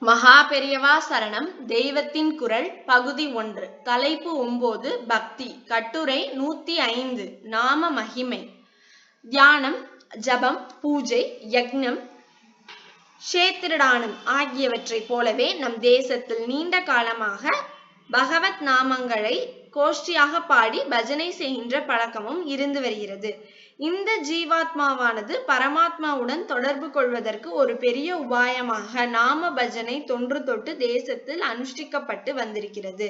மகா பெரியவா சரணம். தெய்வத்தின் குரல் பகுதி ஒன்று. தலைப்பு ஒன்பது பக்தி. கட்டுரை நூத்தி ஐந்து. நாம மகிமை. தியானம் ஜபம் பூஜை யக்ஞம் க்ஷேத்திரதானம் ஆகியவற்றைப் போலவே நம் தேசத்தில் நீண்ட காலமாக பகவத் நாமங்களை கோஷ்டியாக பாடி பஜனை செய்கின்ற பழக்கமும் இருந்து வருகிறது. இந்த ஜீவாத்மாவானது பரமாத்மாவுடன் தொடர்பு கொள்வதற்கு ஒரு பெரிய உபாயமாக நாம பஜனை தொன்று தொட்டு தேசத்தில் அனுஷ்டிக்கப்பட்டு வந்திருக்கிறது.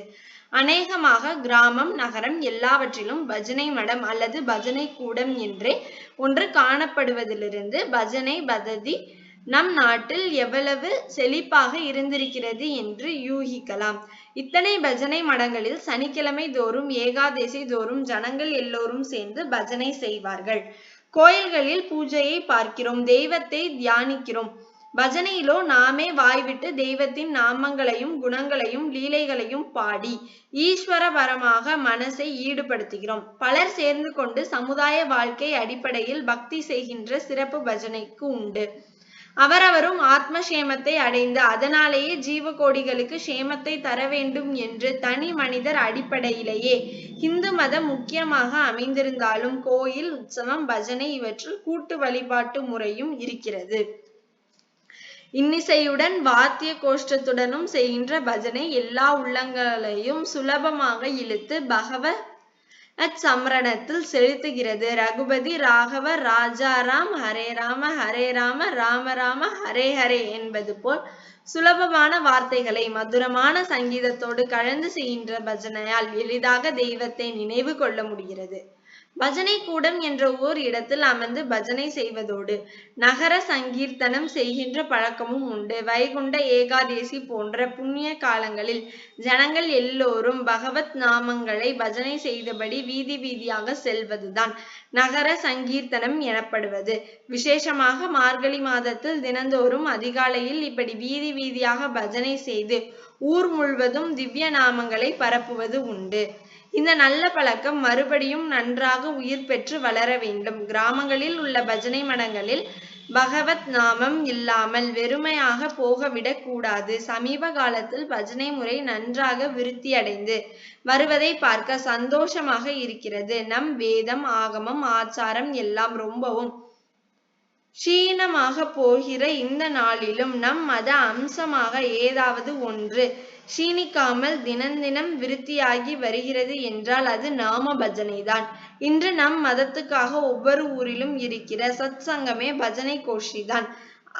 அநேகமாக கிராமம் நகரம் எல்லாவற்றிலும் பஜனை மடம் அல்லது பஜனை கூடம் என்றே ஒன்று காணப்படுவதிலிருந்து பஜனை பததி நம் நாட்டில் எவ்வளவு செழிப்பாக இருந்திருக்கிறது என்று யூகிக்கலாம். இத்தனை பஜனை மடங்களில் சனிக்கிழமை தோறும் ஏகாதசி தோறும் ஜனங்கள் எல்லோரும் சேர்ந்து பஜனை செய்வார்கள். கோயில்களில் பூஜையை பார்க்கிறோம் தெய்வத்தை தியானிக்கிறோம். பஜனையிலோ நாமே வாய்விட்டு தெய்வத்தின் நாமங்களையும் குணங்களையும் லீலைகளையும் பாடி ஈஸ்வரபரமாக மனசை ஈடுபடுத்துகிறோம். பலர் சேர்ந்து கொண்டு சமுதாய வாழ்க்கை அடிப்படையில் பக்தி செய்கின்ற சிறப்பு பஜனைக்கு உண்டு. அவரவரும் ஆத்ம சேமத்தை அடைந்து அதனாலேயே ஜீவகோடிகளுக்கு சேமத்தை தர வேண்டும் என்று தனி மனிதர் அடிப்படையிலேயே இந்து மதம் முக்கியமாக அமைந்திருந்தாலும் கோயில் உற்சவம் பஜனை இவற்றில் கூட்டு வழிபாட்டு முறையும் இருக்கிறது. இன்னிசையுடன் வாத்திய கோஷ்டத்துடனும் செய்கின்ற பஜனை எல்லா உள்ளங்களையும் சுலபமாக இழுத்து பகவ அச்சமரணத்தில் செலுத்துகிறது. ரகுபதி ராகவ ராஜாராம் ஹரே ராம ஹரே ராம ராம ராம ஹரே ஹரே என்பது போல் சுலபமான வார்த்தைகளை மதுரமான சங்கீதத்தோடு கலந்து செய்கின்ற பஜனையால் எளிதாக தெய்வத்தை நினைவு கொள்ள முடிகிறது. பஜனை கூடம் என்ற ஓர் இடத்தில் அமர்ந்து பஜனை செய்வதோடு நகர சங்கீர்த்தனம் செய்கின்ற பழக்கமும் உண்டு. வைகுண்ட ஏகாதேசி போன்ற புண்ணிய காலங்களில் ஜனங்கள் எல்லோரும் பகவத் நாமங்களை பஜனை செய்தபடி வீதி வீதியாக செல்வதுதான் நகர சங்கீர்த்தனம் எனப்படுவது. விசேஷமாக மார்கழி மாதத்தில் தினந்தோறும் அதிகாலையில் இப்படி வீதி வீதியாக பஜனை செய்து ஊர் முழுவதும் திவ்ய நாமங்களை பரப்புவது உண்டு. இந்த நல்ல பழக்கம் மறுபடியும் நன்றாக உயிர் பெற்று வளர வேண்டும். கிராமங்களில் உள்ள பஜனை மடங்களில் பகவத் நாமம் இல்லாமல் வெறுமையாக போகவிடக் கூடாது. சமீப காலத்தில் பஜனை முறை நன்றாக விருத்தி அடைந்து வருவதை பார்க்க சந்தோஷமாக இருக்கிறது. நம் வேதம் ஆகமம் ஆச்சாரம் எல்லாம் ரொம்பவும் க்ஷீணமாக போகிற இந்த நாளிலும் நம் மத அம்சமாக ஏதாவது ஒன்று க்ஷீணிக்காமல் தினந்தினம் விருத்தியாகி வருகிறது என்றால் அது நாம பஜனைதான் இன்று நம் மதத்துக்காக ஒவ்வொரு ஊரிலும் இருக்கிற சத் சங்கமே பஜனை கோஷ்டிதான்.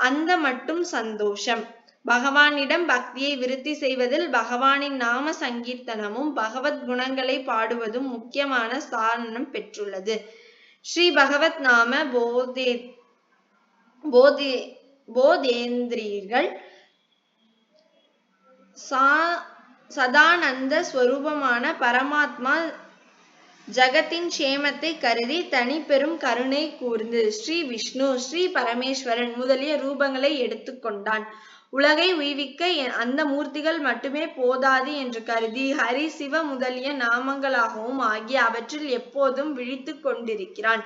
அந்த மட்டும் சந்தோஷம். பகவானிடம் பக்தியை விருத்தி செய்வதில் பகவானின் நாம சங்கீர்த்தனமும் பகவத் குணங்களை பாடுவதும் முக்கியமான ஸ்தானம் பெற்றுள்ளது. ஸ்ரீ பகவத் நாம போதே போதே போதேந்திரியர்கள் சா சதானந்த ஸ்வரூபமான பரமாத்மா ஜகத்தின் சேமத்தை கருதி தனி பெரும் கருணை கூர்ந்து ஸ்ரீ விஷ்ணு ஸ்ரீ பரமேஸ்வரன் முதலிய ரூபங்களை எடுத்துக்கொண்டான் உலகை உய்விக்க அந்த மூர்த்திகள் மட்டுமே போதாது என்று கருதி ஹரி சிவ முதலிய நாமங்களாகவும் ஆகி அவற்றில் எப்போதும் விழித்து கொண்டிருக்கிறான்.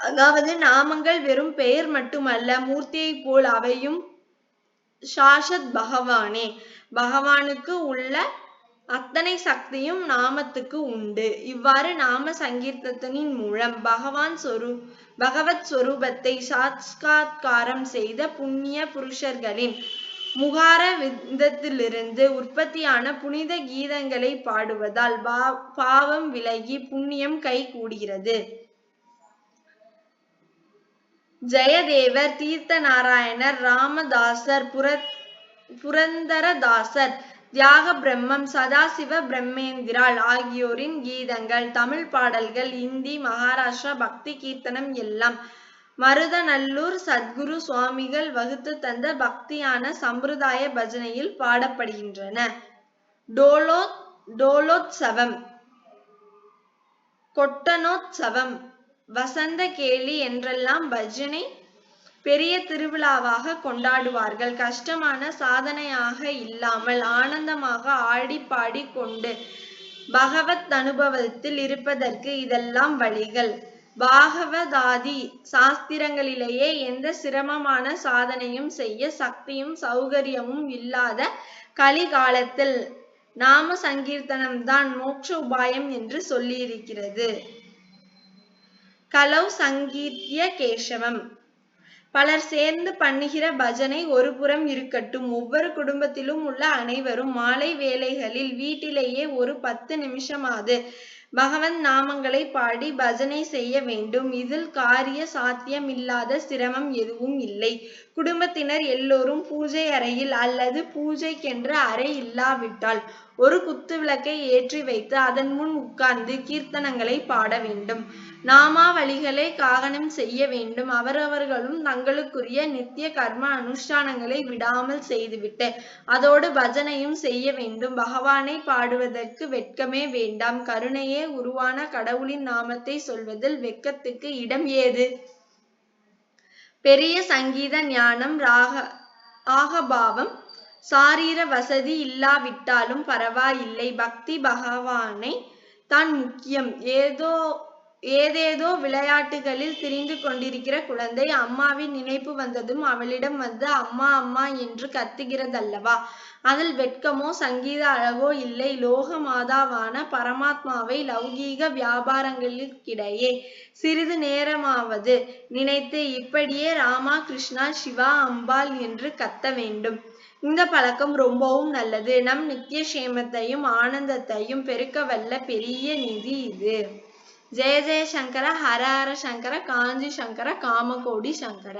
அதாவது நாமங்கள் வெறும் பெயர் மட்டுமல்ல மூர்த்தியை போல் அவையும் சாஷத் பகவானே. பகவானுக்கு உள்ள அத்தனை சக்தியும் நாமத்துக்கு உண்டு. இவ்வாறு நாம சங்கீர்த்தத்தனின் மூலம் பகவான் சொரு பகவத் சொரூபத்தை சாட்சாத்காரம் செய்த புண்ணிய புருஷர்களின் முகார விதத்திலிருந்து உற்பத்தியான புனித கீதங்களை பாடுவதால் பா பாவம் விலகி புண்ணியம் கை கூடுகிறது ஜெயதேவர் தீர்த்த நாராயணர் ராமதாசர் புர புரந்தரதாசர் தியாக பிரம்மம் சதாசிவ பிரம்மேந்திராள் ஆகியோரின் கீதங்கள் தமிழ் பாடல்கள் இந்தி மகாராஷ்டிரா பக்தி கீர்த்தனம் எல்லாம் மருதநல்லூர் சத்குரு சுவாமிகள் வகுத்து தந்த பக்தியான சம்பிரதாய பஜனையில் பாடப்படுகின்றன. டோலோ டோலோத்சவம் கொட்டனோத்சவம் வசந்த கேலி என்றெல்லாம் பஜனை பெரிய திருவிழாவாக கொண்டாடுவார்கள். கஷ்டமான சாதனையாக இல்லாமல் ஆனந்தமாக ஆடி பாடி கொண்டு பகவத் அனுபவத்தில் இருப்பதற்கு இதெல்லாம் வழிகள். பாகவதாதி சாஸ்திரங்களிலேயே எந்த சிரமமான சாதனையும் செய்ய சக்தியும் சௌகரியமும் இல்லாத கலிகாலத்தில் நாம சங்கீர்த்தனம் தான் மோட்ச உபாயம் என்று சொல்லியிருக்கிறது. கலௌ சங்கீர்த்திய கேசவம். பலர் சேர்ந்து பண்ணுகிற பஜனை ஒரு புறம் இருக்கட்டும். ஒவ்வொரு குடும்பத்திலும் உள்ள அனைவரும் மாலை வேளைகளில் வீட்டிலேயே ஒரு பத்து நிமிஷமாவது பகவன் நாமங்களை பாடி பஜனை செய்ய வேண்டும். இதில் காரிய சாத்தியமில்லாத சிரமம் எதுவும் இல்லை. குடும்பத்தினர் எல்லோரும் பூஜை அறையில் அல்லது பூஜைக்கென்று அறை இல்லாவிட்டால் ஒரு குத்து விளக்கை ஏற்றி வைத்து அதன் முன் உட்கார்ந்து கீர்த்தனங்களை பாட வேண்டும். நாமாவளிகளை காகனம் செய்ய வேண்டும். அவரவர்களும் தங்களுக்குரிய நித்திய கர்ம அனுஷ்டானங்களை விடாமல் செய்துவிட்டு அதோடு பஜனையும் செய்ய வேண்டும். பகவானை பாடுவதற்கு வெட்கமே வேண்டாம். கருணையே உருவான கடவுளின் நாமத்தை சொல்வதில் வெட்கத்துக்கு இடம் ஏது? பெரிய சங்கீத ஞானம் ராக ஆகபாவம் சாரீர வசதி இல்லாவிட்டாலும் பரவாயில்லை. பக்தி பகவானை தான் முக்கியம். ஏதோ ஏதேதோ விளையாட்டுகளில் திரிந்து கொண்டிருக்கிற குழந்தை அம்மாவின் நினைப்பு வந்ததும் அவளிடம் வந்து அம்மா அம்மா என்று கத்துகிறதல்லவா? அதில் வெட்கமோ சங்கீத அழகோ இல்லை. லோக மாதாவான பரமாத்மாவை லௌகீக வியாபாரங்களுக்கிடையே சிறிது நேரமாவது நினைத்து இப்படியே ராமா கிருஷ்ணா சிவா அம்பாள் என்று கத்த வேண்டும். இந்த பழக்கம் ரொம்பவும் நல்லது. நம் நித்திய சேமத்தையும் ஆனந்தத்தையும் பெருக்க வல்ல பெரிய நிதி இது. ஜெய ஜெய சங்கர ஹர ஹர சங்கர காஞ்சி சங்கர காமகோடி சங்கர.